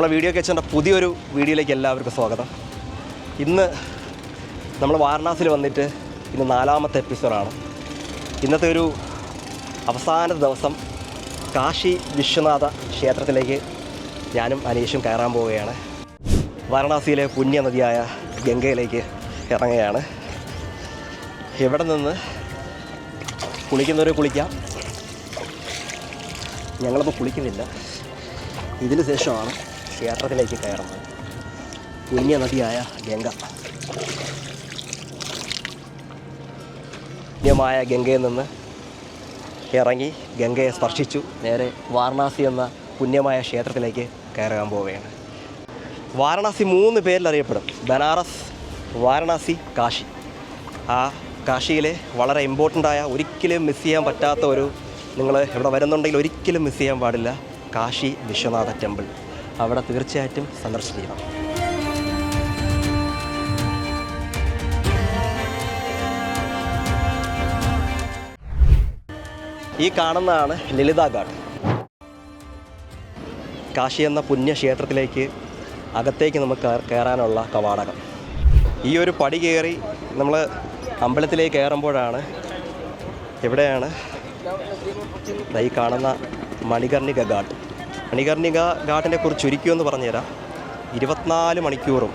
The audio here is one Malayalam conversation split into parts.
നമ്മളെ വീഡിയോ കിച്ചന്റെ പുതിയൊരു വീഡിയോയിലേക്ക് എല്ലാവർക്കും സ്വാഗതം. ഇന്ന് നമ്മൾ വാരണാസിൽ വന്നിട്ട് ഇന്ന് നാലാമത്തെ എപ്പിസോഡാണ്. ഇന്നത്തെ ഒരു അവസാന ദിവസം കാശി വിശ്വനാഥ ക്ഷേത്രത്തിലേക്ക് ഞാനും അനീഷും കയറാൻ പോവുകയാണ്. വാരണാസിയിലെ പുണ്യനദിയായ ഗംഗയിലേക്ക് ഇറങ്ങുകയാണ്. ഇവിടെ നിന്ന് കുളിക്കുന്നവരെ കുളിക്കാം. ഞങ്ങളപ്പോൾ കുളിക്കുന്നില്ല. ഇതിന് ശേഷമാണ് ക്ഷേത്രത്തിലേക്ക് കയറുന്നത്. പുണ്യ നദിയായ ഗംഗ. പുണ്യമായ ഗംഗയിൽ നിന്ന് ഇറങ്ങി ഗംഗയെ സ്പർശിച്ചു. നേരെ വാരണാസി എന്ന പുണ്യമായ ക്ഷേത്രത്തിലേക്ക് കയറാൻ പോവുകയാണ്. വാരണാസി മൂന്ന് പേരിൽ അറിയപ്പെടും. ബനാറസ് വാരണാസി കാശി. ആ കാശിയിലെ വളരെ ഇമ്പോർട്ടന്റ് ആയ ഒരിക്കലും മിസ് ചെയ്യാൻ പറ്റാത്ത ഒരു നിങ്ങൾ ഇവിടെ വരുന്നുണ്ടെങ്കിൽ ഒരിക്കലും മിസ് ചെയ്യാൻ പാടില്ല. കാശി വിശ്വനാഥ ടെമ്പിൾ അവിടെ തീർച്ചയായിട്ടും സന്ദർശിക്കണം. ഈ കാണുന്നതാണ് ലളിത ഘാട്ട്. കാശി എന്ന പുണ്യക്ഷേത്രത്തിലേക്ക് അകത്തേക്ക് നമുക്ക് കയറാനുള്ള കവാടകം. ഈ ഒരു പടി കയറി നമ്മൾ അമ്പലത്തിലേക്ക് കയറുമ്പോഴാണ് എവിടെയാണ് ദാ ഈ കാണുന്ന മണികർണിക ഘാട്ട്. മണികർണിക ഘാട്ടിനെ കുറിച്ച് ചുരുക്കിയെന്ന് പറഞ്ഞുതരാം. ഇരുപത്തിനാല് മണിക്കൂറും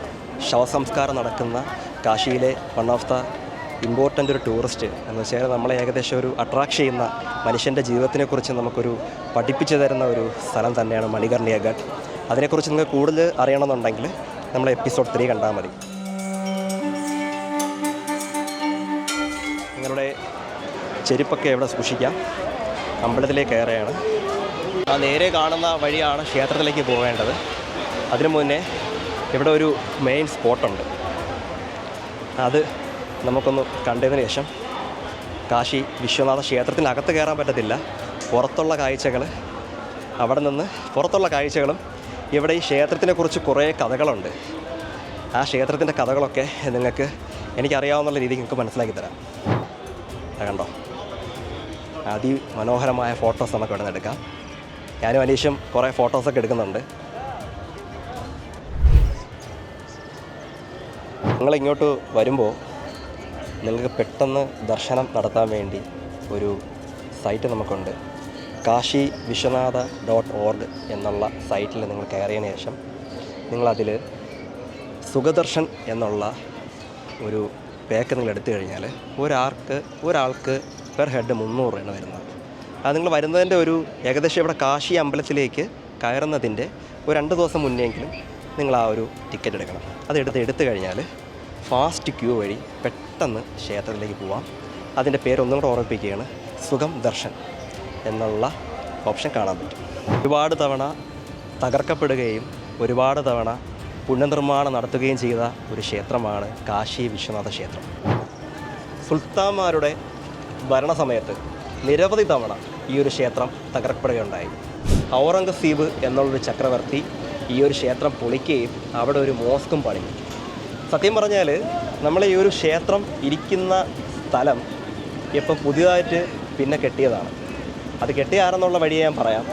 ശവസംസ്കാരം നടക്കുന്ന കാശിയിലെ വൺ ഓഫ് ദ ഇമ്പോർട്ടന്റ് ഒരു ടൂറിസ്റ്റ് എന്ന് വെച്ചാൽ നമ്മളെ ഏകദേശം ഒരു അട്രാക്ട് ചെയ്യുന്ന മനുഷ്യന്റെ ജീവിതത്തിനെക്കുറിച്ച് നമുക്കൊരു പഠിപ്പിച്ചു തരുന്ന ഒരു സ്ഥലം തന്നെയാണ് മണികർണിക ഘാട്ട്. അതിനെക്കുറിച്ച് നിങ്ങൾക്ക് കൂടുതൽ അറിയണമെന്നുണ്ടെങ്കിൽ നമ്മൾ എപ്പിസോഡ് ത്രീ കണ്ടാൽ മതി. നിങ്ങളുടെ ചെരുപ്പൊക്കെ എവിടെ സൂക്ഷിക്കാം? അമ്പലത്തിലേക്ക് കയറുകയാണ്. ആ നേരെ കാണുന്ന വഴിയാണ് ക്ഷേത്രത്തിലേക്ക് പോകേണ്ടത് അതിനു മുന്നേ ഇവിടെ ഒരു മെയിൻ സ്പോട്ടുണ്ട് അത് നമുക്കൊന്ന് കണ്ടതിന് ശേഷം കാശി വിശ്വനാഥ ക്ഷേത്രത്തിനകത്ത് കയറാൻ പറ്റത്തില്ല. പുറത്തുള്ള കാഴ്ചകൾ അവിടെ നിന്ന് പുറത്തുള്ള കാഴ്ചകളും ഇവിടെ ഈ ക്ഷേത്രത്തിനെക്കുറിച്ച് കുറേ കഥകളുണ്ട്. ആ ക്ഷേത്രത്തിന്റെ കഥകളൊക്കെ നിങ്ങൾക്ക് എനിക്കറിയാവുന്ന രീതിക്ക് നിങ്ങൾക്ക് മനസ്സിലാക്കി തരാം. കണ്ടോ? അതിമനോഹരമായ ഫോട്ടോസ് നമുക്ക് ഇവിടെ നിന്ന് എടുക്കാം. ഞാനും അനീഷും കുറേ ഫോട്ടോസൊക്കെ എടുക്കുന്നുണ്ട്. നിങ്ങളിങ്ങോട്ട് വരുമ്പോൾ നിങ്ങൾക്ക് പെട്ടെന്ന് ദർശനം നടത്താൻ വേണ്ടി ഒരു സൈറ്റ് നമുക്കുണ്ട്. കാശി വിശ്വനാഥ ഡോട്ട് ഓർഗ് എന്നുള്ള സൈറ്റിൽ നിങ്ങൾ കയറിയതിന് ശേഷം നിങ്ങളതിൽ സുഖദർശൻ എന്നുള്ള ഒരു പാക്ക് നിങ്ങൾ എടുത്തു കഴിഞ്ഞാൽ ഒരാൾക്ക് ഒരാൾക്ക് പെർ ഹെഡ് മുന്നൂറ് രൂപയാണ് വരുന്നത്. അത് നിങ്ങൾ വരുന്നതിന്റെ ഒരു ഏകദേശം ഇവിടെ കാശി അമ്പലത്തിലേക്ക് കയറുന്നതിന്റെ ഒരു രണ്ട് ദിവസം മുന്നെങ്കിലും നിങ്ങൾ ആ ഒരു ടിക്കറ്റ് എടുക്കണം. അതെടുത്ത് എടുത്തു കഴിഞ്ഞാൽ ഫാസ്റ്റ് ക്യൂ വഴി പെട്ടെന്ന് ക്ഷേത്രത്തിലേക്ക് പോവാം. അതിന്റെ പേര് ഒന്നും കൂടെ ഓർമ്മിപ്പിക്കുകയാണ് സുഖം ദർശൻ എന്നുള്ള ഓപ്ഷൻ കാണാൻ പറ്റും. ഒരുപാട് തവണ തകർക്കപ്പെടുകയും ഒരുപാട് തവണ പുനർനിർമ്മാണം നടത്തുകയും ചെയ്ത ഒരു ക്ഷേത്രമാണ് കാശി വിശ്വനാഥ ക്ഷേത്രം. സുൽത്താന്മാരുടെ ഭരണസമയത്ത് നിരവധി തവണ ഈ ഒരു ക്ഷേത്രം തകർക്കപ്പെടുകയുണ്ടായി. ഔറംഗസീബ് എന്നുള്ളൊരു ചക്രവർത്തി ഈ ഒരു ക്ഷേത്രം പൊളിക്കുകയും അവിടെ ഒരു മോസ്കും പണിഞ്ഞു. സത്യം പറഞ്ഞാൽ നമ്മൾ ഈ ഒരു ക്ഷേത്രം ഇരിക്കുന്ന സ്ഥലം ഇപ്പം പുതിയതായിട്ട് പിന്നെ കെട്ടിയതാണ്. അത് കെട്ടിയാരെന്നുള്ള വഴിയെ ഞാൻ പറയാം.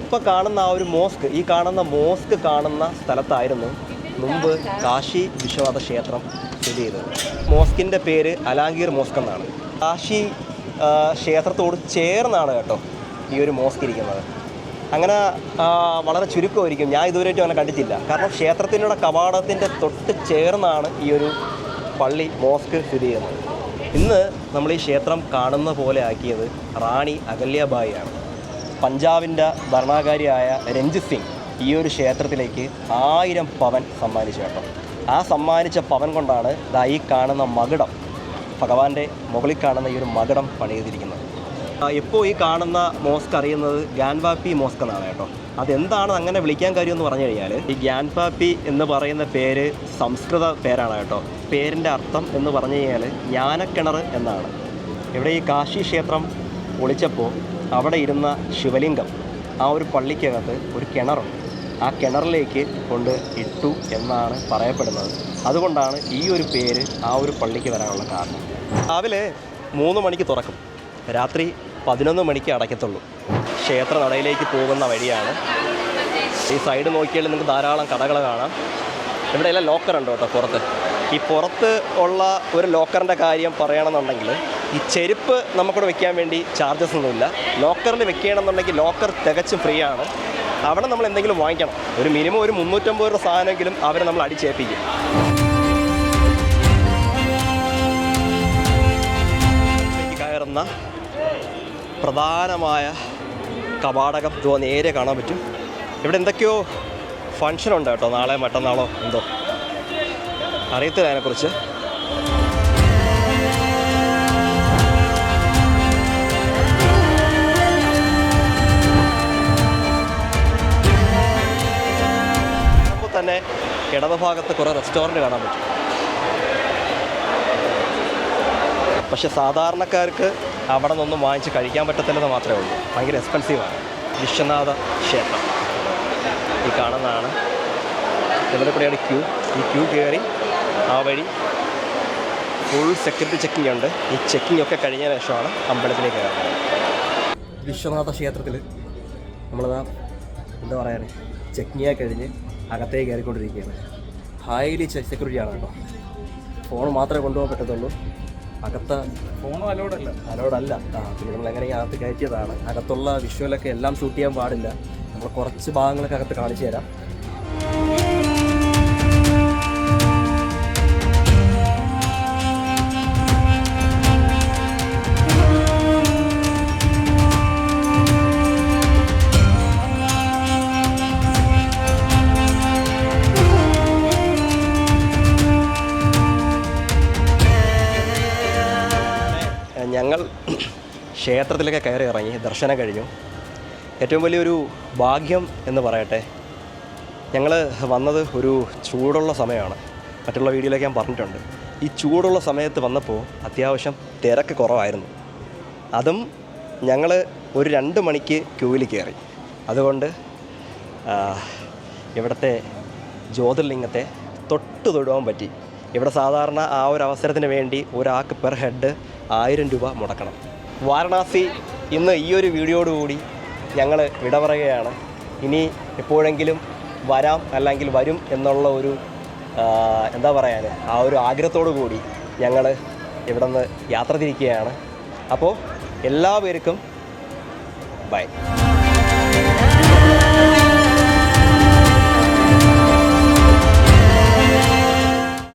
ഇപ്പം കാണുന്ന ആ ഒരു മോസ്ക് ഈ കാണുന്ന മോസ്ക് കാണുന്ന സ്ഥലത്തായിരുന്നു മുമ്പ് കാശി വിശ്വനാഥ ക്ഷേത്രം സ്ഥിതി ചെയ്തത്. മോസ്കിന്റെ പേര് അലാങ്കീർ മോസ്ക് എന്നാണ്. കാശി ക്ഷേത്രത്തോട് ചേർന്നാണ് കേട്ടോ ഈ ഒരു മോസ്ക് ഇരിക്കുന്നത്. അങ്ങനെ വളരെ ചുരുക്കമായിരിക്കും. ഞാൻ ഇതുവരെയായിട്ടും അങ്ങനെ കണ്ടിട്ടില്ല. കാരണം ക്ഷേത്രത്തിനുള്ള കവാടത്തിന്റെ തൊട്ട് ചേർന്നാണ് ഈ ഒരു പള്ളി മോസ്ക് സ്ഥിതി ചെയ്യുന്നത്. ഇന്ന് നമ്മൾ ഈ ക്ഷേത്രം കാണുന്ന പോലെ ആക്കിയത് റാണി അകല്യാബായിയാണ് പഞ്ചാബിന്റെ ഭരണാകാരിയായ രഞ്ജിത് സിംഗ് ഈ ഒരു ക്ഷേത്രത്തിലേക്ക് ആയിരം പവൻ സമ്മാനിച്ചു കേട്ടോ. ആ സമ്മാനിച്ച പവൻ കൊണ്ടാണ് ഈ കാണുന്ന മകുടം ഭഗവാന്റെ മുകളിൽ കാണുന്ന ഈ ഒരു മകടം പണിതിരിക്കുന്നത്. ഇപ്പോൾ ഈ കാണുന്ന മോസ്ക് അറിയുന്നത് ഗ്യാൻവാപ്പി മോസ്ക് എന്നാണ് കേട്ടോ. അതെന്താണ് അങ്ങനെ വിളിക്കാൻ കാര്യം എന്ന് പറഞ്ഞു കഴിഞ്ഞാൽ ഈ ഗ്യാൻപാപ്പി എന്ന് പറയുന്ന പേര് സംസ്കൃത പേരാണ് കേട്ടോ. പേരിന്റെ അർത്ഥം എന്ന് പറഞ്ഞു കഴിഞ്ഞാൽ ജ്ഞാനക്കിണർ എന്നാണ്. ഇവിടെ ഈ കാശി ക്ഷേത്രം ഒളിച്ചപ്പോൾ അവിടെ ഇരുന്ന ശിവലിംഗം ആ ഒരു പള്ളിക്കകത്ത് ഒരു കിണറുണ്ട് ആ കിണറിലേക്ക് കൊണ്ട് ഇട്ടു എന്നാണ് പറയപ്പെടുന്നത്. അതുകൊണ്ടാണ് ഈ ഒരു പേര് ആ ഒരു പള്ളിക്ക് വരാനുള്ള കാരണം. രാവിലെ മൂന്ന് മണിക്ക് തുറക്കും. രാത്രി പതിനൊന്ന് മണിക്ക് അടയ്ക്കത്തുള്ളൂ. ക്ഷേത്ര നടയിലേക്ക് പോകുന്ന വഴിയാണ്. ഈ സൈഡ് നോക്കിയാൽ നിങ്ങൾക്ക് ധാരാളം കടകൾ കാണാം. ഇവിടെ എല്ലാം ലോക്കർ ഉണ്ട് കേട്ടോ പുറത്ത്. ഈ പുറത്ത് ഉള്ള ഒരു ലോക്കറിന്റെ കാര്യം പറയണമെന്നുണ്ടെങ്കിൽ ഈ ചെരുപ്പ് നമുക്കിവിടെ വെക്കാൻ വേണ്ടി ചാർജസ് ഒന്നുമില്ല ലോക്കറിൽ വെക്കുകയാണെന്നുണ്ടെങ്കിൽ ലോക്കർ തികച്ചും ഫ്രീ ആണ്. അവിടെ നമ്മൾ എന്തെങ്കിലും വാങ്ങിക്കണം. ഒരു മിനിമം ഒരു മുന്നൂറ്റമ്പത് രൂപ സാധനമെങ്കിലും അവരെ നമ്മൾ അടിച്ചേൽപ്പിക്കും. കയറുന്ന പ്രധാനമായ കപാടകം ഇതോ നേരെ കാണാൻ പറ്റും. ഇവിടെ എന്തൊക്കെയോ ഫങ്ഷൻ ഉണ്ട് കേട്ടോ. നാളെ മറ്റന്നാളോ എന്തോ. അറിയത്തില്ല അതിനെക്കുറിച്ച്. അപ്പോൾ തന്നെ ഇടതുഭാഗത്ത് കുറേ റെസ്റ്റോറന്റ് കാണാൻ പറ്റും. പക്ഷെ സാധാരണക്കാർക്ക് അവിടെ നിന്നൊന്നും വാങ്ങിച്ച് കഴിക്കാൻ പറ്റത്തില്ലെന്ന് മാത്രമേ ഉള്ളൂ. ഭയങ്കര എക്സ്പെൻസീവാണ് വിശ്വനാഥ ക്ഷേത്രം. ഈ കാണുന്നതാണ്. ഇവിടെ കൂടെയാണ് ക്യൂ ഈ ക്യൂ കയറി ആ വഴി ഫുൾ സെക്യൂരിറ്റി ചെക്കിംഗ് ഉണ്ട്. ഈ ചെക്കിംഗ് ഒക്കെ കഴിഞ്ഞ ശേഷമാണ് അമ്പലത്തിലേക്ക് കയറുന്നത്. വിശ്വനാഥ ക്ഷേത്രത്തിൽ നമ്മൾ എന്താ പറയുക ചെക്കിംഗ് കഴിഞ്ഞ് അകത്തേക്ക് കയറിക്കൊണ്ടിരിക്കുകയാണ്. ഹൈലി സെക്യൂരിറ്റി ആണ് കേട്ടോ. ഫോൺ മാത്രമേ കൊണ്ടുപോകാൻ പറ്റത്തുള്ളൂ. അകത്ത ഫോണും അലോഡല്ല. അലോഡല്ല. ആ പിന്നെ നമ്മൾ അകത്ത് കയറ്റിയതാണ്. അകത്തുള്ള വിഷ്വലൊക്കെ എല്ലാം ഷൂട്ട് ചെയ്യാൻ പാടില്ല. നമ്മൾ കുറച്ച് ഭാഗങ്ങളൊക്കെ അകത്ത് കാണിച്ചു തരാം. ക്ഷേത്രത്തിലൊക്കെ കയറി ഇറങ്ങി ദർശനം കഴിഞ്ഞു. ഏറ്റവും വലിയൊരു ഭാഗ്യം എന്ന് പറയട്ടെ ഞങ്ങൾ വന്നത് ഒരു ചൂടുള്ള സമയമാണ്. മറ്റുള്ള വീഡിയോയിലൊക്കെ ഞാൻ പറഞ്ഞിട്ടുണ്ട്. ഈ ചൂടുള്ള സമയത്ത് വന്നപ്പോൾ അത്യാവശ്യം തിരക്ക് കുറവായിരുന്നു. അതും ഞങ്ങൾ ഒരു രണ്ട് മണിക്ക് ക്യൂവിൽ കയറി. അതുകൊണ്ട് ഇവിടുത്തെ ജ്യോതിർലിംഗത്തെ തൊട്ട് തൊടുവാൻ പറ്റി. ഇവിടെ സാധാരണ ആ ഒരു അവസരത്തിന് വേണ്ടി ഒരാൾക്ക് പെർ ഹെഡ് ആയിരം രൂപ മുടക്കണം. വാരണാസി ഇന്ന് ഈ ഒരു വീഡിയോടുകൂടി ഞങ്ങൾ വിട പറയുകയാണ് ഇനി എപ്പോഴെങ്കിലും വരാം അല്ലെങ്കിൽ വരും എന്നുള്ള ഒരു എന്താ പറയാൻ ആ ഒരു ആഗ്രഹത്തോടു കൂടി ഞങ്ങൾ ഇവിടെ നിന്ന് യാത്ര തിരിക്കുകയാണ്. അപ്പോൾ എല്ലാവർക്കും ബൈ.